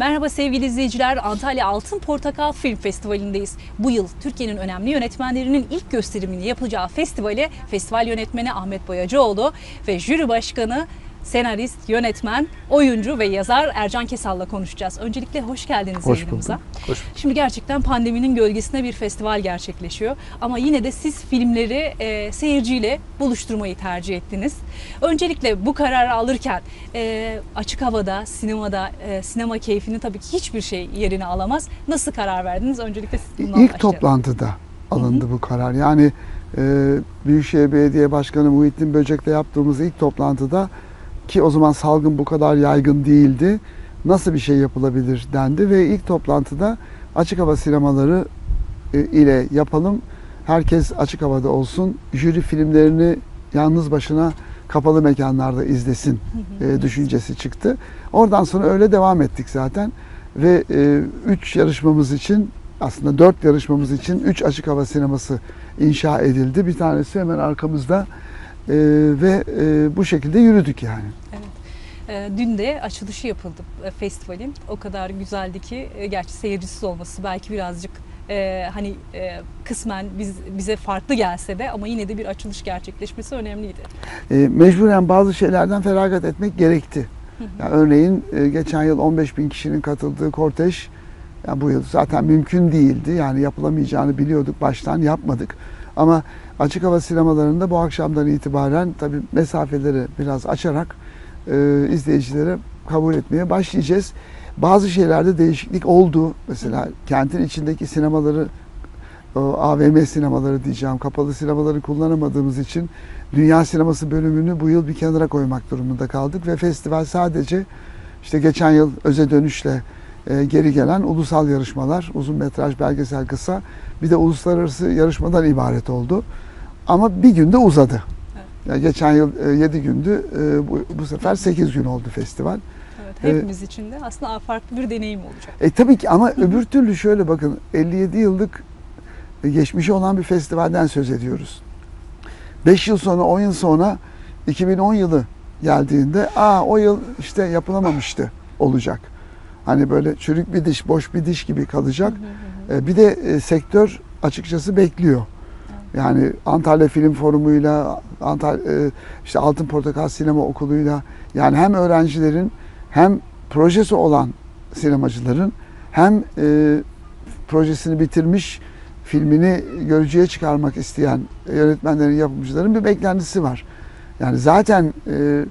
Merhaba sevgili izleyiciler. Antalya Altın Portakal Film Festivali'ndeyiz. Bu yıl Türkiye'nin önemli yönetmenlerinin ilk gösterimini yapacağı festivale festival yönetmeni Ahmet Boyacıoğlu ve jüri başkanı senarist, yönetmen, oyuncu ve yazar Ercan Kesal'la konuşacağız. Öncelikle hoş geldiniz Hoş yayınımıza. bulduk. Hoş bulduk. Şimdi gerçekten pandeminin gölgesinde bir festival gerçekleşiyor. Ama yine de siz filmleri e, seyirciyle buluşturmayı tercih ettiniz. Öncelikle bu kararı alırken e, açık havada, sinemada, e, sinema keyfini tabii ki hiçbir şey yerini alamaz. Nasıl karar verdiniz? Öncelikle siz bundan İlk başlayalım. toplantıda alındı bu karar. Yani e, Büyükşehir Belediye Başkanı Muhittin Böcek'le yaptığımız ilk toplantıda ki o zaman salgın bu kadar yaygın değildi. Nasıl bir şey yapılabilir dendi ve ilk toplantıda açık hava sinemaları e, ile yapalım. Herkes açık havada olsun. Jüri filmlerini yalnız başına kapalı mekanlarda izlesin e, düşüncesi çıktı. Oradan sonra öyle devam ettik zaten. Ve 3 yarışmamız için aslında 4 yarışmamız için 3 açık hava sineması inşa edildi. Bir tanesi hemen arkamızda E, ve e, bu şekilde yürüdük yani. E, Dün de açılışı yapıldı e, festivalin. O kadar güzeldi ki e, gerçi seyircisiz olması belki birazcık e, hani e, kısmen biz bize farklı gelse de ama yine de bir açılış gerçekleşmesi önemliydi. E, mecburen bazı şeylerden feragat etmek gerekti. Yani örneğin e, geçen yıl 15 bin kişinin katıldığı kortej yani bu yıl zaten mümkün değildi. Yani yapılamayacağını biliyorduk baştan yapmadık. Ama açık hava sinemalarında bu akşamdan itibaren tabii mesafeleri biraz açarak e, izleyicilere kabul etmeye başlayacağız. Bazı şeylerde değişiklik oldu. Mesela kentin içindeki sinemaları AVM sinemaları diyeceğim, kapalı sinemaları kullanamadığımız için dünya sineması bölümünü bu yıl bir kenara koymak durumunda kaldık ve festival sadece işte geçen yıl öze dönüşle e, geri gelen ulusal yarışmalar, uzun metraj, belgesel, kısa bir de uluslararası yarışmadan ibaret oldu. Ama bir günde uzadı. Evet. Yani geçen yıl 7 gündü, e, bu, bu sefer 8 gün oldu festival. Evet, Evet. hepimiz için de aslında farklı bir deneyim olacak. E tabii ki ama öbür türlü şöyle bakın 57 yıllık geçmişi olan bir festivalden söz ediyoruz. 5 yıl sonra 10 yıl sonra 2010 yılı geldiğinde aa o yıl işte yapılamamıştı olacak. Hani böyle çürük bir diş, boş bir diş gibi kalacak. E, bir de e, sektör açıkçası bekliyor. Yani Antalya Film Forumu'yla, Antalya, e, işte Altın Portakal Sinema Okulu'yla yani hem öğrencilerin hem projesi olan sinemacıların hem e, projesini bitirmiş filmini görücüye çıkarmak isteyen yönetmenlerin, yapımcıların bir beklentisi var. Yani zaten e,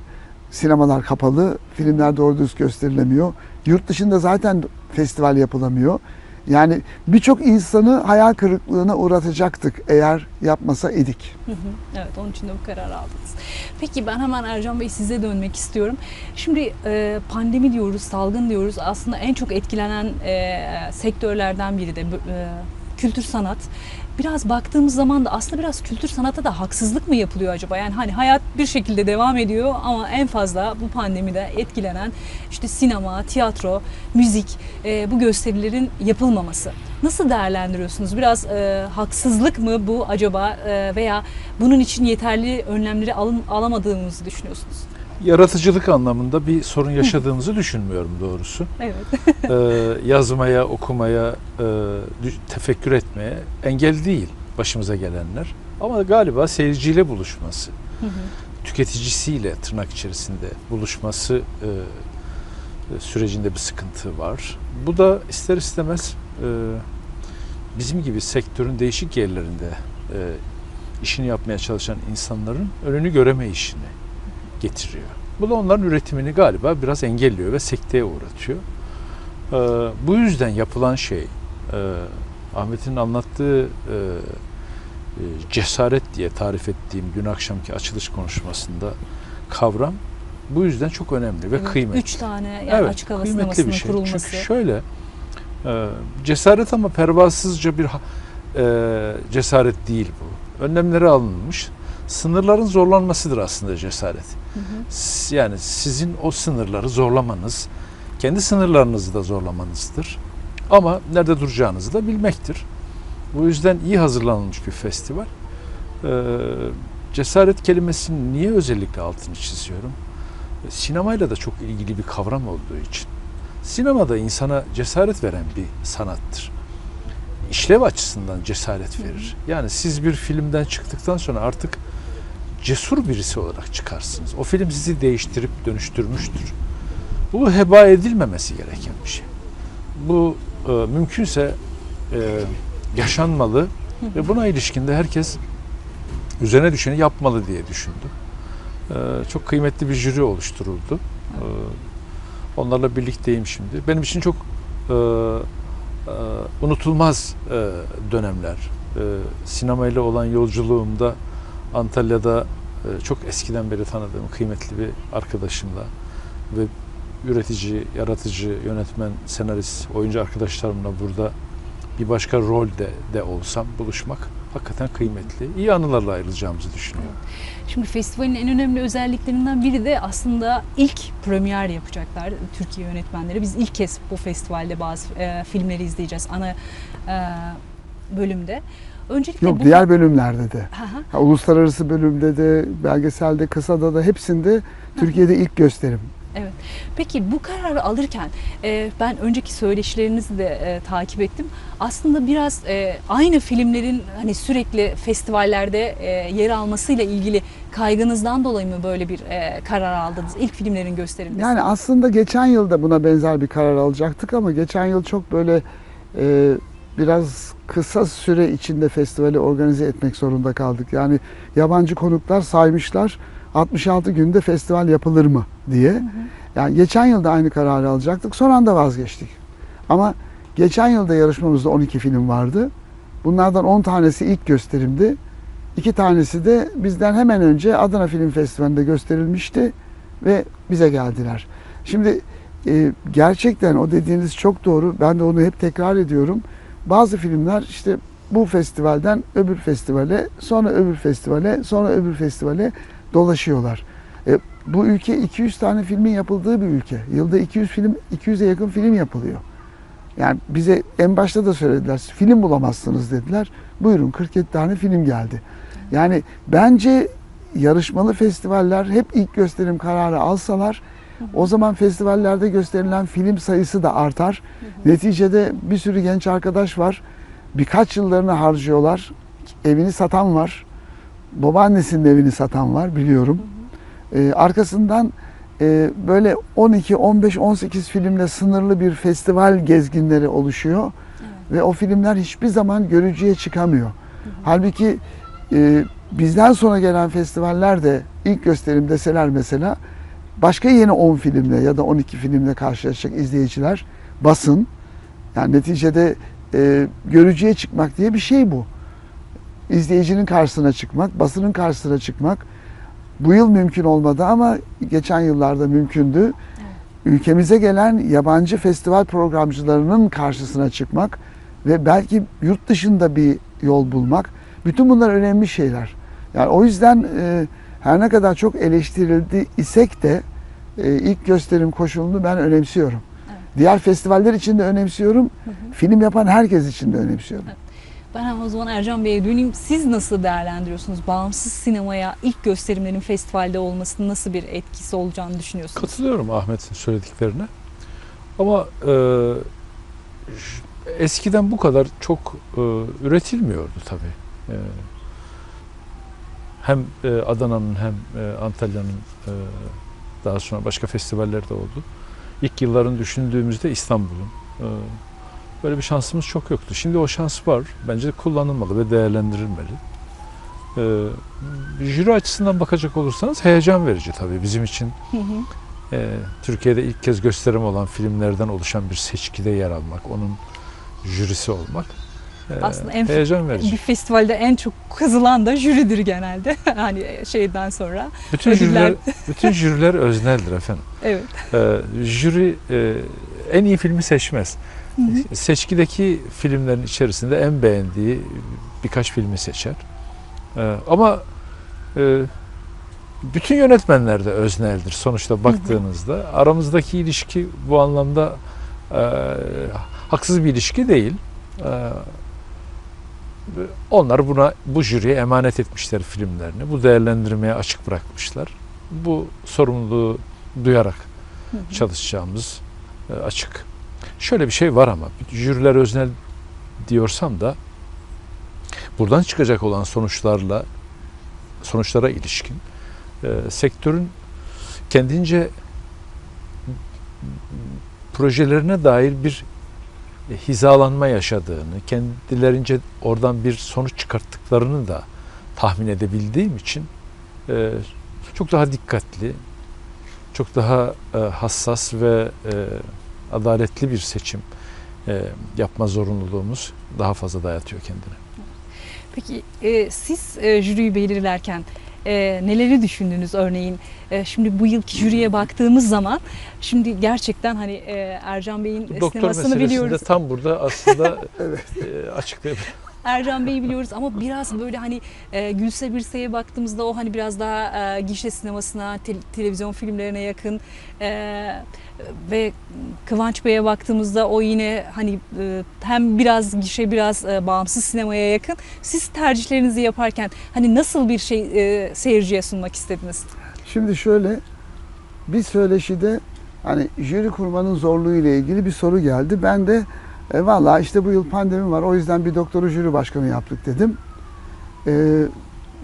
sinemalar kapalı, filmler doğru düz gösterilemiyor. Yurt dışında zaten festival yapılamıyor. Yani birçok insanı hayal kırıklığına uğratacaktık eğer yapmasa idik. Hı hı. Evet onun için de bu kararı aldınız. Peki ben hemen Ercan Bey size dönmek istiyorum. Şimdi e, pandemi diyoruz, salgın diyoruz. Aslında en çok etkilenen e, sektörlerden biri de e, kültür sanat. Biraz baktığımız zaman da aslında biraz kültür sanata da haksızlık mı yapılıyor acaba? Yani hani hayat bir şekilde devam ediyor ama en fazla bu pandemide etkilenen işte sinema, tiyatro, müzik e, bu gösterilerin yapılmaması. Nasıl değerlendiriyorsunuz? Biraz e, haksızlık mı bu acaba E, veya bunun için yeterli önlemleri alın, alamadığımızı düşünüyorsunuz? Yaratıcılık anlamında bir sorun yaşadığımızı düşünmüyorum doğrusu. Evet. Ee, yazmaya, okumaya, e, tefekkür etmeye engel değil başımıza gelenler. Ama galiba seyirciyle buluşması, tüketicisiyle tırnak içerisinde buluşması e, e, sürecinde bir sıkıntı var. Bu da ister istemez e, bizim gibi sektörün değişik yerlerinde e, işini yapmaya çalışan insanların önünü göremeyişini getiriyor. Bu da onların üretimini galiba biraz engelliyor ve sekteye uğratıyor. Ee, bu yüzden yapılan şey, e, Ahmet'in anlattığı e, e, cesaret diye tarif ettiğim dün akşamki açılış konuşmasında kavram bu yüzden çok önemli ve Evet, kıymetli. Üç tane yani evet, açık hava kıymetli bir şey. kurulması. Çünkü şöyle, e, cesaret ama pervasızca bir e, cesaret değil bu. Önlemleri alınmış. Sınırların zorlanmasıdır aslında cesaret. Hı hı. Yani sizin o sınırları zorlamanız, kendi sınırlarınızı da zorlamanızdır. Ama nerede duracağınızı da bilmektir. Bu yüzden iyi hazırlanılmış bir festival. Ee, cesaret kelimesinin niye özellikle altını çiziyorum? Sinemayla da çok ilgili bir kavram olduğu için. Sinemada insana cesaret veren bir sanattır. İşlev açısından cesaret verir. Yani siz bir filmden çıktıktan sonra artık cesur birisi olarak çıkarsınız. O film sizi değiştirip dönüştürmüştür. Bu heba edilmemesi gereken bir şey. Bu e, mümkünse e, yaşanmalı ve buna ilişkinde herkes üzerine düşeni yapmalı diye düşündüm. E, çok kıymetli bir jüri oluşturuldu. E, onlarla birlikteyim şimdi. Benim için çok e, e, unutulmaz e, dönemler. E, sinemayla olan yolculuğumda Antalya'da e, çok eskiden beri tanıdığım kıymetli bir arkadaşımla ve üretici, yaratıcı, yönetmen, senarist, oyuncu arkadaşlarımla burada bir başka rolde de olsam buluşmak hakikaten kıymetli. İyi anılarla ayrılacağımızı düşünüyorum. Şimdi festivalin en önemli özelliklerinden biri de aslında ilk premier yapacaklar Türkiye yönetmenleri. Biz ilk kez bu festivalde bazı e, filmleri izleyeceğiz ana e, bölümde. Öncelikle Yok bu- diğer bölümlerde de. Hı hı. Ha, uluslararası bölümde de, belgeselde, kısada da hepsinde Türkiye'de ilk gösterim. Peki bu kararı alırken e, ben önceki söyleşilerinizi de e, takip ettim. Aslında biraz e, aynı filmlerin hani sürekli festivallerde e, yer almasıyla ilgili kaygınızdan dolayı mı böyle bir e, karar aldınız? İlk filmlerin gösterilmesi. Yani aslında geçen yıl da buna benzer bir karar alacaktık ama geçen yıl çok böyle e, biraz kısa süre içinde festivali organize etmek zorunda kaldık. Yani yabancı konuklar saymışlar 66 günde festival yapılır mı diye. Yani geçen yıl da aynı kararı alacaktık. Son anda vazgeçtik. Ama geçen yılda yarışmamızda 12 film vardı. Bunlardan 10 tanesi ilk gösterimdi. İki tanesi de bizden hemen önce Adana Film Festivali'nde gösterilmişti ve bize geldiler. Şimdi e, gerçekten o dediğiniz çok doğru. Ben de onu hep tekrar ediyorum. Bazı filmler işte bu festivalden öbür festivale, sonra öbür festivale, sonra öbür festivale dolaşıyorlar. E, bu ülke 200 tane filmin yapıldığı bir ülke. Yılda 200 film 200'e yakın film yapılıyor. Yani bize en başta da söylediler. Film bulamazsınız dediler. Buyurun 47 tane film geldi. Yani bence yarışmalı festivaller hep ilk gösterim kararı alsalar o zaman festivallerde gösterilen film sayısı da artar. Neticede bir sürü genç arkadaş var. Birkaç yıllarını harcıyorlar. Evini satan var. Babaannesinin evini satan var biliyorum. Ee, arkasından e, böyle 12, 15, 18 filmle sınırlı bir festival gezginleri oluşuyor. Ve o filmler hiçbir zaman görücüye çıkamıyor. Halbuki e, bizden sonra gelen festivaller de ilk gösterim deseler mesela başka yeni 10 filmle ya da 12 filmle karşılaşacak izleyiciler basın. Yani neticede e, görücüye çıkmak diye bir şey bu. İzleyicinin karşısına çıkmak, basının karşısına çıkmak. Bu yıl mümkün olmadı ama geçen yıllarda mümkündü. Ülkemize gelen yabancı festival programcılarının karşısına çıkmak ve belki yurt dışında bir yol bulmak. Bütün bunlar önemli şeyler. Yani o yüzden e, her ne kadar çok eleştirildi isek de e, ilk gösterim koşulunu ben önemsiyorum. Evet. Diğer festivaller için de önemsiyorum. Film yapan herkes için de önemsiyorum. Ben ama o zaman Ercan Bey'e döneyim. Siz nasıl değerlendiriyorsunuz? Bağımsız sinemaya ilk gösterimlerin festivalde olmasının nasıl bir etkisi olacağını düşünüyorsunuz? Katılıyorum Ahmet'in söylediklerine. Ama e, eskiden bu kadar çok e, üretilmiyordu tabii. E, hem e, Adana'nın hem e, Antalya'nın e, daha sonra başka festivaller de oldu. İlk yılların düşündüğümüzde İstanbul'un e, böyle bir şansımız çok yoktu. Şimdi o şans var. Bence kullanılmalı ve değerlendirilmeli. E, jüri açısından bakacak olursanız heyecan verici tabii bizim için. Hı hı. Ee, Türkiye'de ilk kez gösterim olan filmlerden oluşan bir seçkide yer almak, onun jürisi olmak Aslında en- heyecan verici. bir festivalde en çok kazılan da jüridir genelde. hani şeyden sonra. Bütün ödüller- jüriler, bütün jüriler özneldir efendim. Evet. Ee, jüri e, en iyi filmi seçmez. Hı hı. Seçkideki filmlerin içerisinde en beğendiği birkaç filmi seçer. Ee, ama e, bütün yönetmenler de özneldir sonuçta baktığınızda. Aramızdaki ilişki bu anlamda e, haksız bir ilişki değil. E, onlar buna bu jüriye emanet etmişler filmlerini. Bu değerlendirmeye açık bırakmışlar. Bu sorumluluğu duyarak Hı hı. çalışacağımız e, açık. Şöyle bir şey var ama jüriler öznel diyorsam da buradan çıkacak olan sonuçlarla sonuçlara ilişkin e, sektörün kendince projelerine dair bir hizalanma yaşadığını, kendilerince oradan bir sonuç çıkarttıklarını da tahmin edebildiğim için e, çok daha dikkatli, çok daha e, hassas ve e, adaletli bir seçim e, yapma zorunluluğumuz daha fazla dayatıyor kendine. Peki e, siz e, jüriyi belirlerken e, neleri düşündünüz örneğin? E, şimdi bu yılki jüriye baktığımız zaman şimdi gerçekten hani e, Ercan Bey'in Doktor sinemasını meselesinde biliyoruz. tam burada aslında Evet. e, açıklayabilirim. Ercan Bey'i biliyoruz ama biraz böyle hani e, Gülse Birsel'e baktığımızda o hani biraz daha e, gişe sinemasına, te- televizyon filmlerine yakın e, ve Kıvanç Bey'e baktığımızda o yine hani e, hem biraz gişe biraz e, bağımsız sinemaya yakın. Siz tercihlerinizi yaparken hani nasıl bir şey e, seyirciye sunmak istediniz? Şimdi şöyle bir söyleşide hani jüri kurmanın zorluğu ile ilgili bir soru geldi. Ben de e, valla işte bu yıl pandemi var o yüzden bir doktoru jüri başkanı yaptık dedim. E,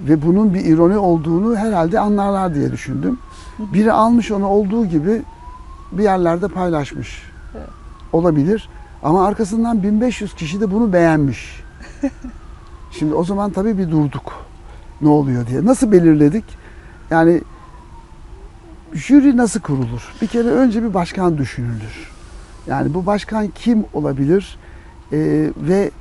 ve bunun bir ironi olduğunu herhalde anlarlar diye düşündüm. Biri almış onu olduğu gibi bir yerlerde paylaşmış. Evet. Olabilir. Ama arkasından 1500 kişi de bunu beğenmiş. Şimdi o zaman tabii bir durduk. Ne oluyor diye. Nasıl belirledik? Yani jüri nasıl kurulur? Bir kere önce bir başkan düşünülür. Yani bu başkan kim olabilir Ee, ve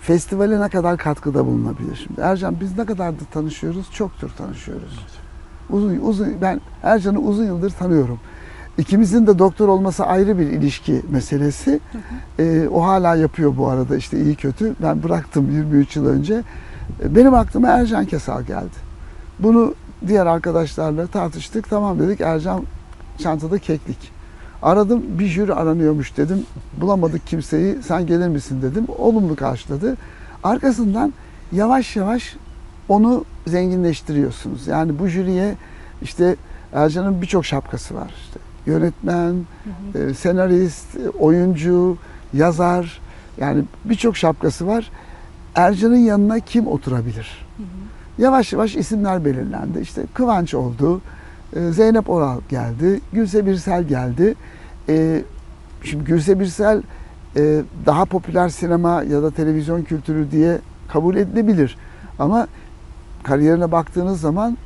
festivale ne kadar katkıda bulunabilir? Şimdi Ercan biz ne kadardır tanışıyoruz? Çoktur tanışıyoruz. Uzun uzun ben Ercan'ı uzun yıldır tanıyorum. İkimizin de doktor olması ayrı bir ilişki meselesi. Ee, o hala yapıyor bu arada işte iyi kötü. Ben bıraktım 23 yıl önce. Ee, Benim aklıma Ercan Kesal geldi. Bunu diğer arkadaşlarla tartıştık. Tamam dedik Ercan çantada keklik. Aradım bir jüri aranıyormuş dedim. Bulamadık kimseyi sen gelir misin dedim. Olumlu karşıladı. Arkasından yavaş yavaş onu zenginleştiriyorsunuz. Yani bu jüriye işte Ercan'ın birçok şapkası var. İşte yönetmen, e, senarist, e, oyuncu, yazar yani birçok şapkası var. Ercan'ın yanına kim oturabilir? Yavaş yavaş isimler belirlendi. İşte Kıvanç oldu, e, Zeynep Oral geldi, Gülse Birsel geldi. E, Şimdi Gülse Birsel e, daha popüler sinema ya da televizyon kültürü diye kabul edilebilir. Ama kariyerine baktığınız zaman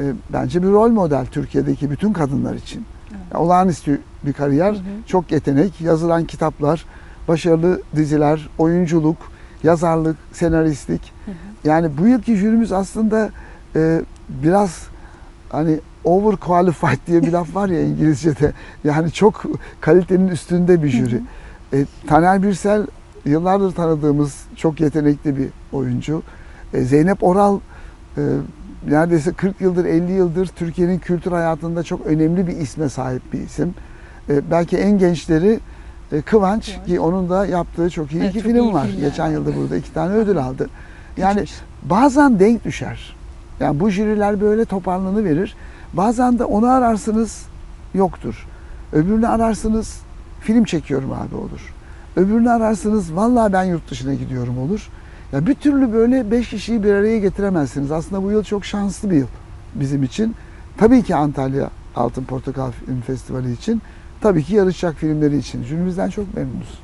e, bence bir rol model Türkiye'deki bütün kadınlar için. Evet. Olağanüstü bir kariyer, Hı hı. çok yetenek, yazılan kitaplar, başarılı diziler, oyunculuk, yazarlık, senaristlik. Hı hı. Yani bu yılki jürimiz aslında e, biraz hani overqualified diye bir laf var ya İngilizce'de. Yani çok kalitenin üstünde bir jüri. E, Taner Birsel yıllardır tanıdığımız çok yetenekli bir oyuncu. E, Zeynep Oral e, neredeyse 40 yıldır 50 yıldır Türkiye'nin kültür hayatında çok önemli bir isme sahip bir isim. E, belki en gençleri e, Kıvanç ki onun da yaptığı çok iyi Evet, iki çok film iyi var. filmler Geçen var. yılda burada iki tane ödül aldı. Yani bazen denk düşer. Yani bu jüriler böyle toparlanı verir. Bazen de onu ararsınız yoktur. Öbürünü ararsınız film çekiyorum abi olur. Öbürünü ararsınız vallahi ben yurt dışına gidiyorum olur. Ya bir türlü böyle beş kişiyi bir araya getiremezsiniz. Aslında bu yıl çok şanslı bir yıl bizim için. Tabii ki Antalya Altın Portakal Film Festivali için. Tabii ki yarışacak filmleri için. Jürimizden çok memnunuz.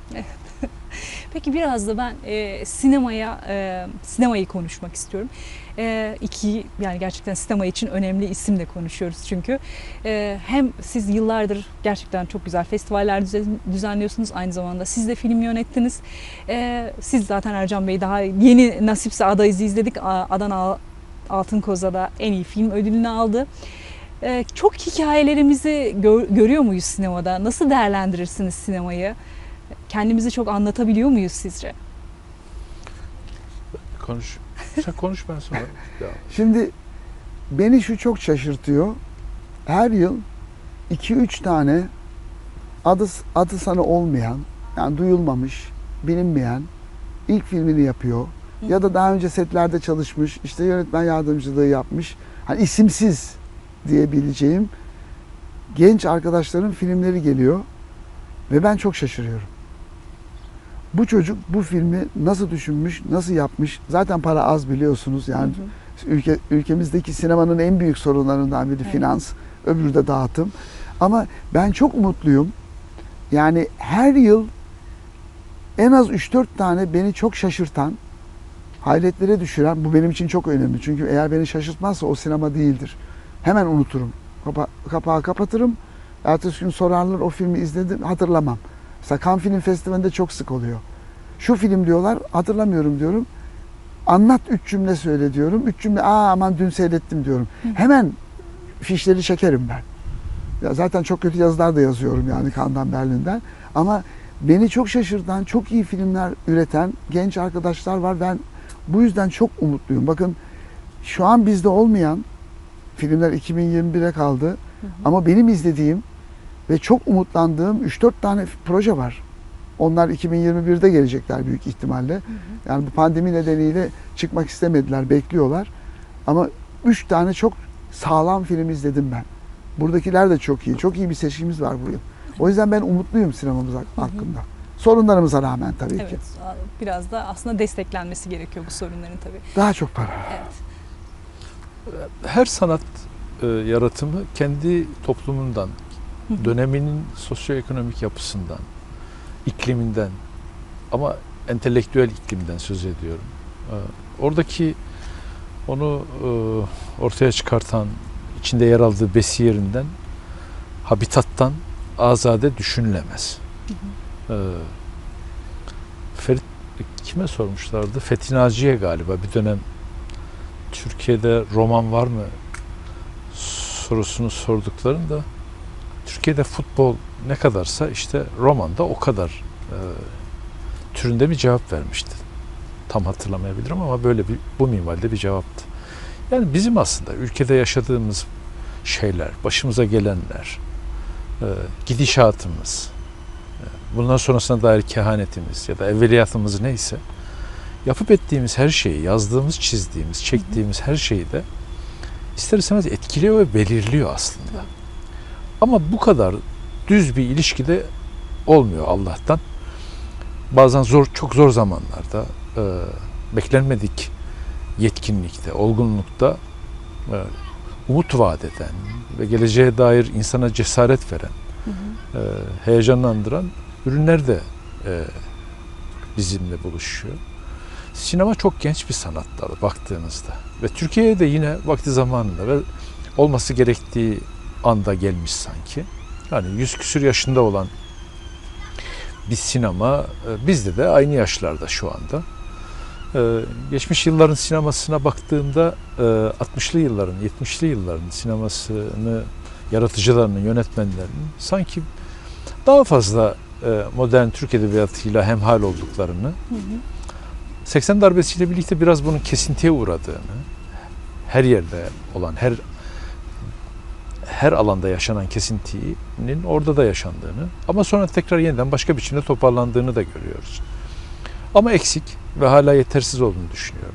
Peki biraz da ben e, sinemaya e, sinemayı konuşmak istiyorum. E, iki yani gerçekten sinema için önemli isimle konuşuyoruz çünkü. E, hem siz yıllardır gerçekten çok güzel festivaller düzen- düzenliyorsunuz aynı zamanda siz de film yönettiniz. E, siz zaten Ercan Bey daha yeni nasipse adayızı izledik. Adana Altın Koza'da en iyi film ödülünü aldı. E, çok hikayelerimizi gör- görüyor muyuz sinemada? Nasıl değerlendirirsiniz sinemayı? Kendimizi çok anlatabiliyor muyuz sizce? Konuş. Sen konuş ben sonra. Şimdi beni şu çok şaşırtıyor. Her yıl 2-3 tane adı, adı sana olmayan, yani duyulmamış, bilinmeyen ilk filmini yapıyor. Ya da daha önce setlerde çalışmış, işte yönetmen yardımcılığı yapmış. Hani isimsiz diyebileceğim genç arkadaşların filmleri geliyor. Ve ben çok şaşırıyorum. Bu çocuk bu filmi nasıl düşünmüş, nasıl yapmış? Zaten para az biliyorsunuz. Yani ülke ülkemizdeki sinemanın en büyük sorunlarından biri Evet. finans, öbürü de dağıtım. Ama ben çok umutluyum. Yani her yıl en az 3-4 tane beni çok şaşırtan, hayretlere düşüren, bu benim için çok önemli. Çünkü eğer beni şaşırtmazsa o sinema değildir. Hemen unuturum. Kapa- kapağı kapatırım. Ertesi gün sorarlar o filmi izledim hatırlamam. Mesela Cannes Film Festivali'nde çok sık oluyor. Şu film diyorlar hatırlamıyorum diyorum. Anlat üç cümle söyle diyorum. Üç cümle aa aman dün seyrettim diyorum. Hemen fişleri çekerim ben. Ya zaten çok kötü yazılar da yazıyorum yani Cannes'dan Berlin'den. Ama beni çok şaşırtan, çok iyi filmler üreten genç arkadaşlar var. Ben bu yüzden çok umutluyum. Bakın şu an bizde olmayan filmler 2021'e kaldı. Ama benim izlediğim ve çok umutlandığım 3-4 tane proje var. Onlar 2021'de gelecekler büyük ihtimalle. Yani bu pandemi nedeniyle çıkmak istemediler, bekliyorlar. Ama 3 tane çok sağlam film izledim ben. Buradakiler de çok iyi. Çok iyi bir seçkimiz var bu yıl. O yüzden ben umutluyum sinemamız hakkında. Sorunlarımıza rağmen tabii ki. Evet, biraz da aslında desteklenmesi gerekiyor bu sorunların tabii. Daha çok para. Evet. Her sanat e, yaratımı kendi toplumundan, Hı hı. Döneminin sosyoekonomik yapısından, ikliminden ama entelektüel iklimden söz ediyorum. E, Oradaki onu e, ortaya çıkartan, içinde yer aldığı besi yerinden, habitattan azade düşünülemez. E, Ferit kime sormuşlardı? Fethi Naciye galiba bir dönem Türkiye'de roman var mı sorusunu sorduklarında Türkiye'de futbol ne kadarsa işte romanda o kadar e, türünde bir cevap vermişti. Tam hatırlamayabilirim ama böyle bir bu minvalde bir cevaptı. Yani bizim aslında ülkede yaşadığımız şeyler, başımıza gelenler, e, gidişatımız, e, bundan sonrasına dair kehanetimiz ya da evveliyatımız neyse yapıp ettiğimiz her şeyi, yazdığımız, çizdiğimiz, çektiğimiz her şeyi de ister istemez etkiliyor ve belirliyor aslında. Ama bu kadar düz bir ilişkide olmuyor Allah'tan. Bazen zor, çok zor zamanlarda e, beklenmedik yetkinlikte, olgunlukta e, umut vaat eden ve geleceğe dair insana cesaret veren, Hı hı. e, heyecanlandıran ürünler de e, bizimle buluşuyor. Sinema çok genç bir sanat dalı baktığınızda ve Türkiye'ye de yine vakti zamanında ve olması gerektiği anda gelmiş sanki. Yani yüz küsür yaşında olan bir sinema e, bizde de aynı yaşlarda şu anda. E, Geçmiş yılların sinemasına baktığımda e, 60'lı yılların, 70'li yılların sinemasını yaratıcılarının, yönetmenlerinin sanki daha fazla e, modern Türk edebiyatıyla hemhal olduklarını, Hı hı. 80 darbesiyle birlikte biraz bunun kesintiye uğradığını, her yerde olan, her her alanda yaşanan kesintinin orada da yaşandığını ama sonra tekrar yeniden başka biçimde toparlandığını da görüyoruz. Ama eksik ve hala yetersiz olduğunu düşünüyorum.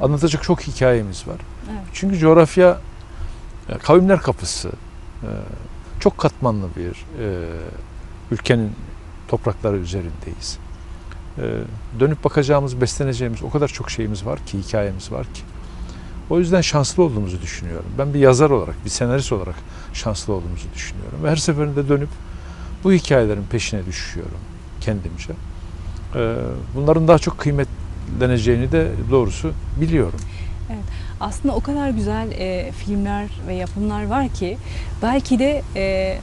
Anlatacak çok hikayemiz var. Evet. Çünkü coğrafya e, kavimler kapısı, e, çok katmanlı bir e, ülkenin toprakları üzerindeyiz. Dönüp bakacağımız, besleneceğimiz o kadar çok şeyimiz var ki, hikayemiz var ki. O yüzden şanslı olduğumuzu düşünüyorum. Ben bir yazar olarak, bir senarist olarak şanslı olduğumuzu düşünüyorum. Ve her seferinde dönüp bu hikayelerin peşine düşüyorum kendimce. E, Bunların daha çok kıymetleneceğini de doğrusu biliyorum. Aslında o kadar güzel e, filmler ve yapımlar var ki belki de e,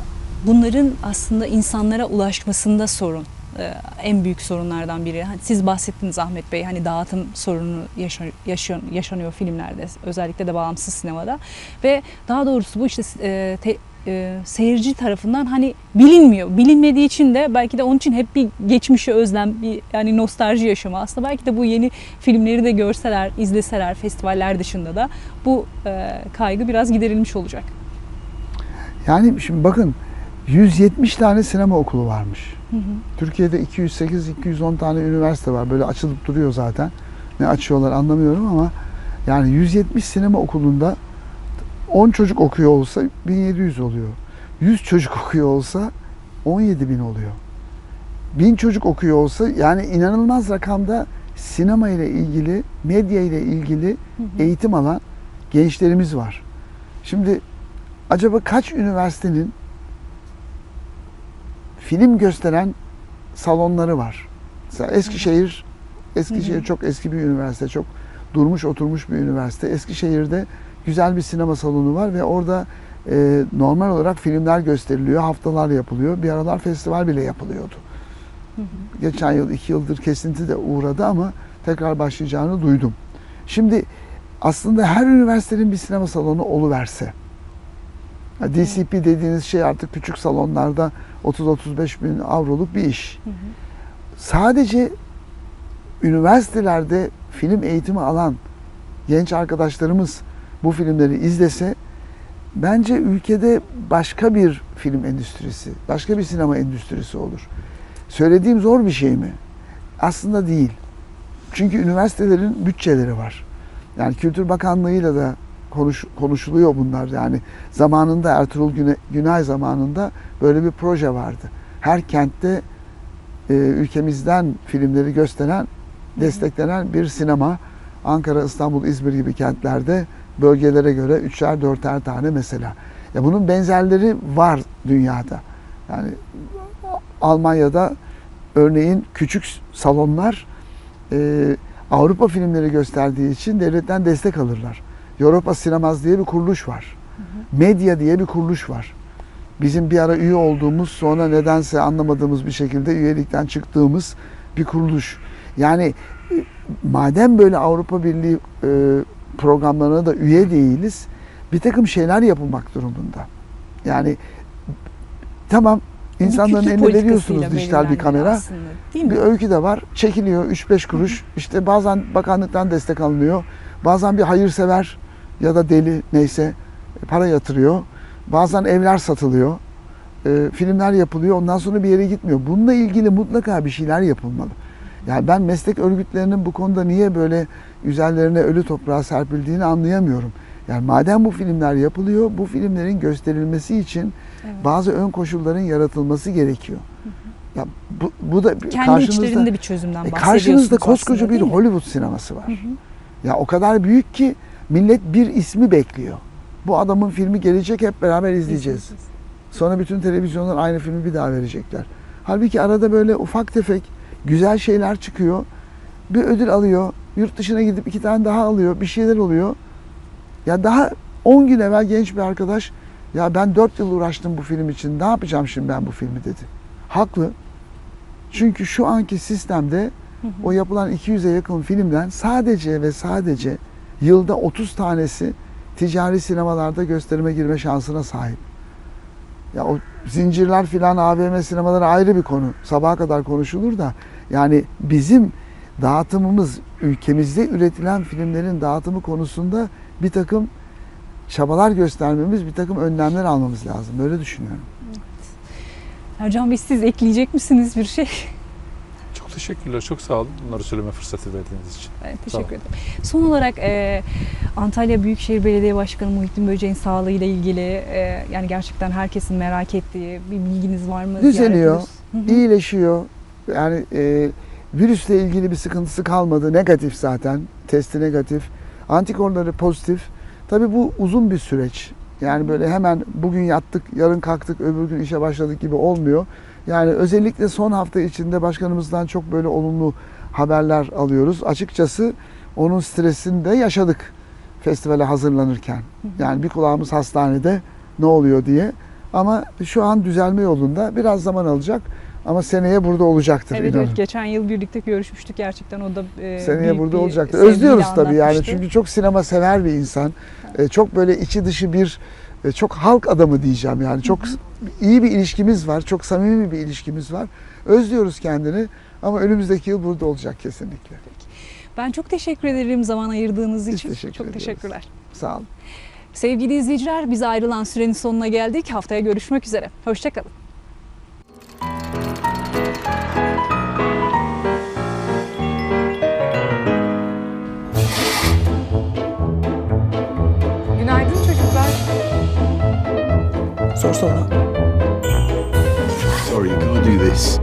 bunların aslında insanlara ulaşmasında sorun. E, en büyük sorunlardan biri. Hani siz bahsettiniz Ahmet Bey hani dağıtım sorunu yaşa- yaşan- yaşanıyor filmlerde özellikle de bağımsız sinemada ve daha doğrusu bu işte e, te- e, seyirci tarafından hani bilinmiyor. Bilinmediği için de belki de onun için hep bir geçmişe özlem, bir yani nostalji yaşama. Aslında belki de bu yeni filmleri de görseler, izleseler festivaller dışında da bu e, kaygı biraz giderilmiş olacak. Yani şimdi bakın 170 tane sinema okulu varmış. Hı hı. Türkiye'de 208-210 tane üniversite var. Böyle açılıp duruyor zaten. Ne açıyorlar anlamıyorum ama yani 170 sinema okulunda 10 çocuk okuyor olsa 1700 oluyor. 100 çocuk okuyor olsa 17 bin oluyor. bin çocuk okuyor olsa yani inanılmaz rakamda sinema ile ilgili, medya ile ilgili Hı hı. eğitim alan gençlerimiz var. Şimdi acaba kaç üniversitenin film gösteren salonları var? Mesela Eskişehir, Eskişehir çok eski bir üniversite, çok durmuş oturmuş bir üniversite. Eskişehir'de güzel bir sinema salonu var ve orada e, normal olarak filmler gösteriliyor, haftalar yapılıyor. Bir aralar festival bile yapılıyordu. Hı hı. Geçen yıl, iki yıldır kesinti de uğradı ama tekrar başlayacağını duydum. Şimdi aslında her üniversitenin bir sinema salonu oluverse, DCP dediğiniz şey artık küçük salonlarda 30-35 bin avroluk bir iş. Hı hı. Sadece üniversitelerde film eğitimi alan genç arkadaşlarımız bu filmleri izlese bence ülkede başka bir film endüstrisi, başka bir sinema endüstrisi olur. Söylediğim zor bir şey mi? Aslında değil. Çünkü üniversitelerin bütçeleri var. Yani Kültür Bakanlığı'yla da konuş, konuşuluyor bunlar. Yani zamanında Ertuğrul Güne, Günay zamanında böyle bir proje vardı. Her kentte e, ülkemizden filmleri gösteren, desteklenen bir sinema. Ankara, İstanbul, İzmir gibi kentlerde bölgelere göre üçer dörter tane mesela. Ya bunun benzerleri var dünyada. Yani Almanya'da örneğin küçük salonlar e, Avrupa filmleri gösterdiği için devletten destek alırlar. Europa Sinemaz diye bir kuruluş var. Medya diye bir kuruluş var. Bizim bir ara üye olduğumuz sonra nedense anlamadığımız bir şekilde üyelikten çıktığımız bir kuruluş. Yani e, madem böyle Avrupa Birliği e, programlarına da üye değiliz bir takım şeyler yapılmak durumunda. Yani tamam insanların eline veriyorsunuz dijital bir kamera. aslında, Değil mi? Bir öykü de var. Çekiliyor 3-5 kuruş. İşte bazen bakanlıktan destek alınıyor. Bazen bir hayırsever ya da deli neyse para yatırıyor. Bazen evler satılıyor. Ee, filmler yapılıyor. Ondan sonra bir yere gitmiyor. Bununla ilgili mutlaka bir şeyler yapılmalı. Yani ben meslek örgütlerinin bu konuda niye böyle üzerlerine ölü toprağa serpildiğini anlayamıyorum. Yani madem bu filmler yapılıyor, bu filmlerin gösterilmesi için Evet. bazı ön koşulların yaratılması gerekiyor. Ya bu, bu da Kendi karşınızda içlerinde bir çözümden e, bahsediyorsunuz karşınızda koskoca bir? Hollywood sineması var. Hı hı. Ya o kadar büyük ki millet bir ismi bekliyor. Bu adamın filmi gelecek hep beraber izleyeceğiz. Sonra bütün televizyonlar aynı filmi bir daha verecekler. Halbuki arada böyle ufak tefek güzel şeyler çıkıyor. Bir ödül alıyor. Yurt dışına gidip iki tane daha alıyor. Bir şeyler oluyor. Ya daha 10 gün evvel genç bir arkadaş ya ben 4 yıl uğraştım bu film için. Ne yapacağım şimdi ben bu filmi dedi. Haklı. Çünkü şu anki sistemde o yapılan 200'e yakın filmden sadece ve sadece yılda 30 tanesi ticari sinemalarda gösterime girme şansına sahip. Ya o zincirler filan AVM sinemaları ayrı bir konu. Sabaha kadar konuşulur da yani bizim dağıtımımız ülkemizde üretilen filmlerin dağıtımı konusunda bir takım çabalar göstermemiz, bir takım önlemler almamız lazım. Böyle düşünüyorum. Ercan Bey siz ekleyecek misiniz bir şey? Teşekkürler. Çok sağ olun. Bunları söyleme fırsatı verdiğiniz için. Olun. teşekkür ederim. Son olarak e, Antalya Büyükşehir Belediye Başkanı Muhittin Böceğin sağlığı ile ilgili e, yani gerçekten herkesin merak ettiği bir bilginiz var mı? Düzeliyor. İyileşiyor. Yani e, virüsle ilgili bir sıkıntısı kalmadı. Negatif zaten. Testi negatif. Antikorları pozitif. Tabii bu uzun bir süreç. Yani böyle hemen bugün yattık, yarın kalktık, öbür gün işe başladık gibi olmuyor. Yani özellikle son hafta içinde başkanımızdan çok böyle olumlu haberler alıyoruz. Açıkçası onun stresini de yaşadık festivale hazırlanırken. Yani bir kulağımız hastanede ne oluyor diye. Ama şu an düzelme yolunda. Biraz zaman alacak ama seneye burada olacaktır Evet, inanın. evet geçen yıl birlikte görüşmüştük gerçekten o da e, Seneye burada olacaktır. Özlüyoruz tabii yani çünkü çok sinema sever bir insan. E, çok böyle içi dışı bir çok halk adamı diyeceğim yani. Çok iyi bir ilişkimiz var. Çok samimi bir ilişkimiz var. Özlüyoruz kendini ama önümüzdeki yıl burada olacak kesinlikle. Ben çok teşekkür ederim zaman ayırdığınız Biz için. teşekkür çok ediyoruz. teşekkürler. Sağ olun. Sevgili izleyiciler biz ayrılan sürenin sonuna geldik. Haftaya görüşmek üzere. Hoşçakalın. Sorry, you can't do this.